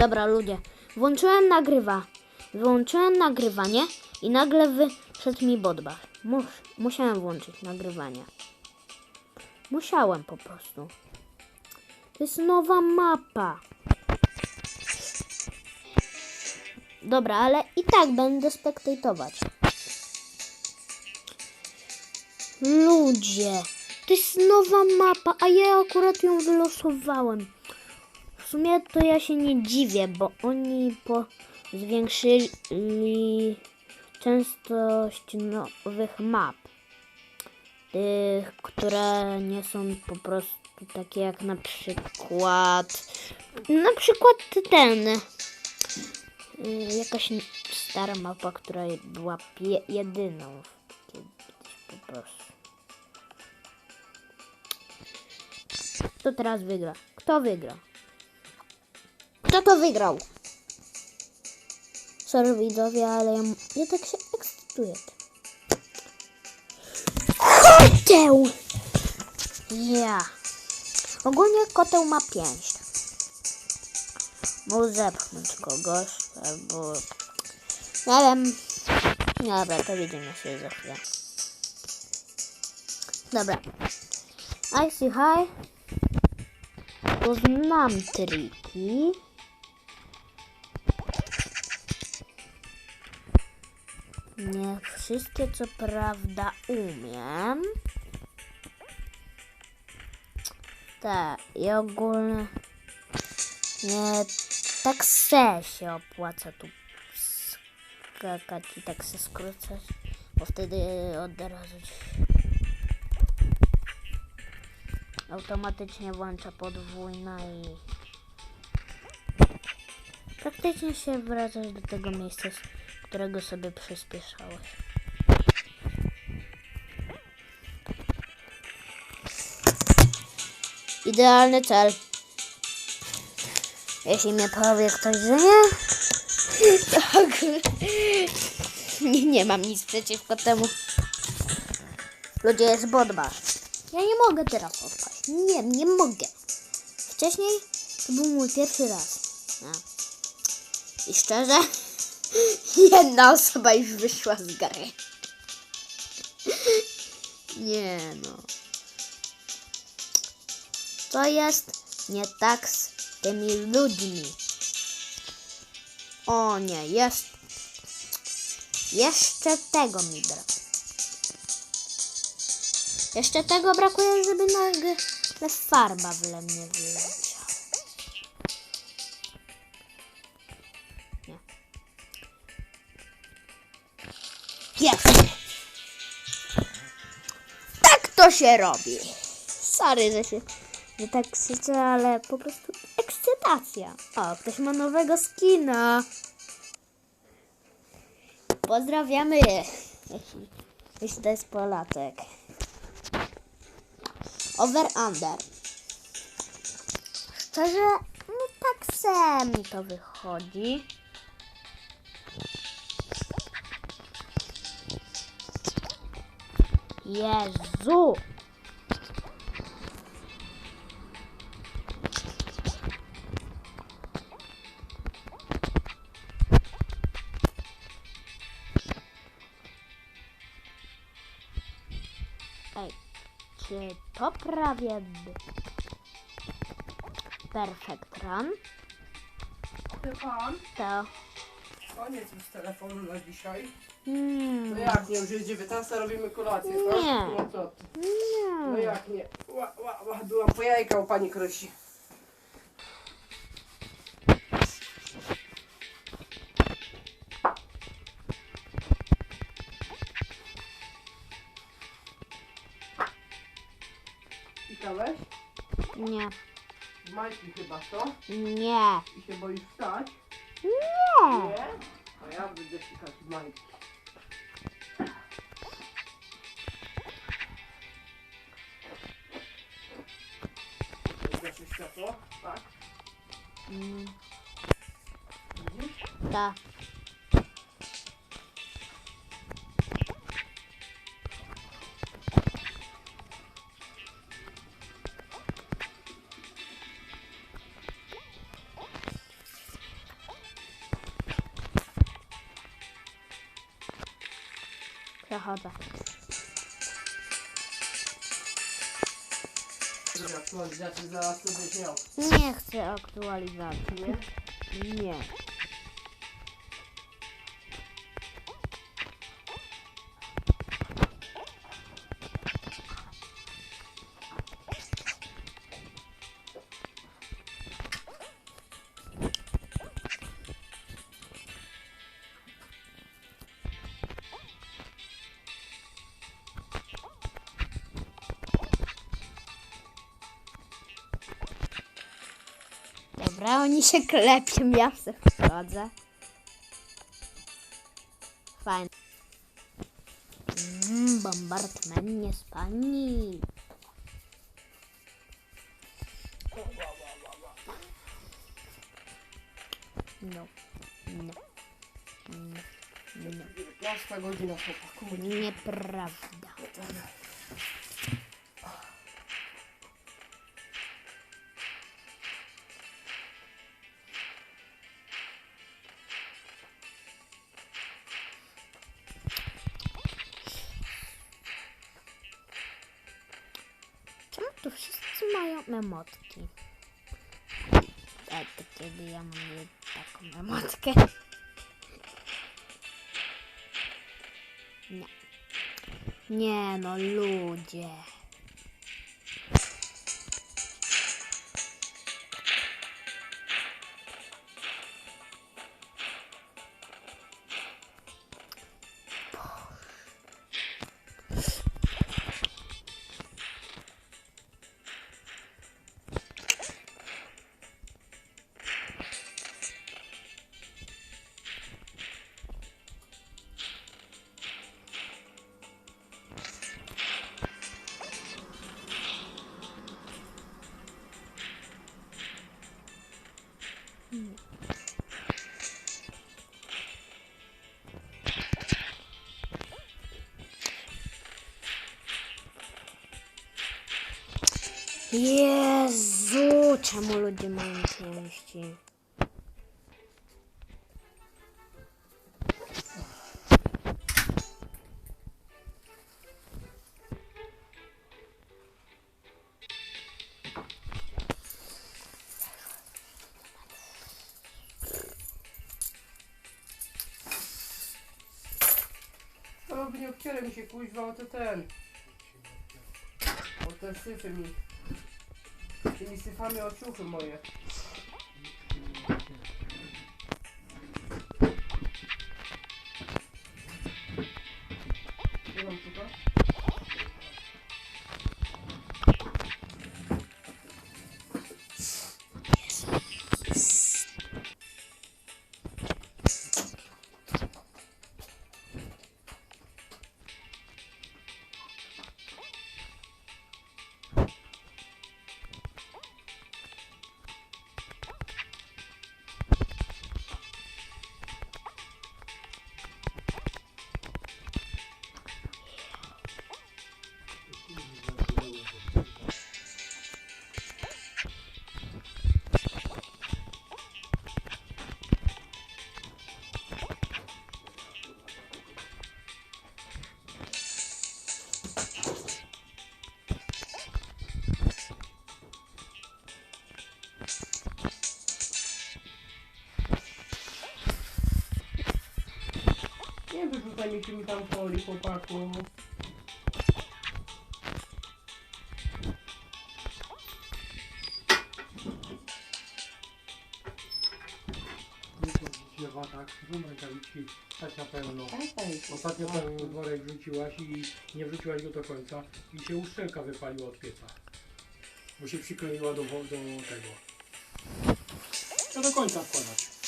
Dobra, ludzie. Włączyłem nagrywa. Wyłączyłem nagrywanie i nagle wyszedł mi bodbach. Mus, musiałem włączyć nagrywanie. Musiałem po prostu. To jest nowa mapa. Dobra, ale i tak będę spektatować. Ludzie, to jest nowa mapa, a ja akurat ją wylosowałem. Sumie to ja się nie dziwię, bo oni po zwiększyli częstość nowych map. Tych, które nie są po prostu takie jak na przykład. Na przykład ten. y, Jakaś stara mapa, która była jedyną po prostu. Kto teraz wygra? Kto wygra? Kto to wygrał? Sorry widzowie, ale ja, ja tak się ekscytuję. Koteł! Ja. Ogólnie koteł ma pięść. Mógł zepchnąć kogoś, albo... Nie wiem. Dobra, to widzimy się za chwilę. Dobra. Icy High. To znam triki. Nie wszystkie co prawda umiem. Tak, i ogólnie nie tak se się opłaca tu skakać i tak se skrócać, bo wtedy od razu automatycznie włącza podwójna i praktycznie się wracasz do tego miejsca, z którego sobie przyspieszałeś. Idealny cel. Jeśli mnie powie ktoś, że nie, tak. Nie, nie mam nic przeciwko temu. Ludzie jest bodba. Ja nie mogę teraz odpaść. Nie, nie mogę. Wcześniej to był mój pierwszy raz. No. I szczerze, jedna osoba już wyszła z gry. Nie no. Co jest nie tak z tymi ludźmi? O nie, jest. Jeszcze tego mi brakuje. Jeszcze tego brakuje, żeby nagle farba w mnie wyleciała. Jest! Tak to się robi. Sorry, że się że tak krzyczę, ale po prostu ekscytacja. O, ktoś ma nowego skina. Pozdrawiamy, jeśli, jeśli to jest Polaczek. Over under. Szczerze, no tak se to wychodzi. Jezu! Ej, czy to prawie. Perfect run? Pan, To... koniec już telefonu na dzisiaj. Mm, No jak nie, już jest 19, robimy kolację, tak? Nie. No co ty? No jak nie? Ła, ła, ła, byłam po jajka u pani Krysi. Witałeś? Nie. W majki chyba, co? Nie. I się boisz wstać? Nie. A ja będę sikać w majki. 嗯，的，挺好的。Aktualizacji zaraz to. Nie chcę aktualizacji. Nie. Dobra, oni się klepią, ja se wchodzę. Fajnie. Mm, bombardment nie spani. No, no, no, no. 19 godzina chłopaku. Nieprawda. Wszyscy mają emotki? A to kiedy ja mam taką emotkę? Nie. Nie no, ludzie. Jezu, czemu ludzie mają pięści? No nie obcierę mi się kuźwa o te ten. O te syfy mi. Tymi syfami o ciuchy moje. Nie wyrzucaj mi tam poli, chłopaku. Drzewa tak, drum rękawiczki, tak na pełno. Ej, Ostatnio ten worek wrzuciłaś i nie wrzuciłaś go do końca i się uszczelka wypaliła od pieca. Bo się przykleiła do, wo- do tego. To do końca wkładać.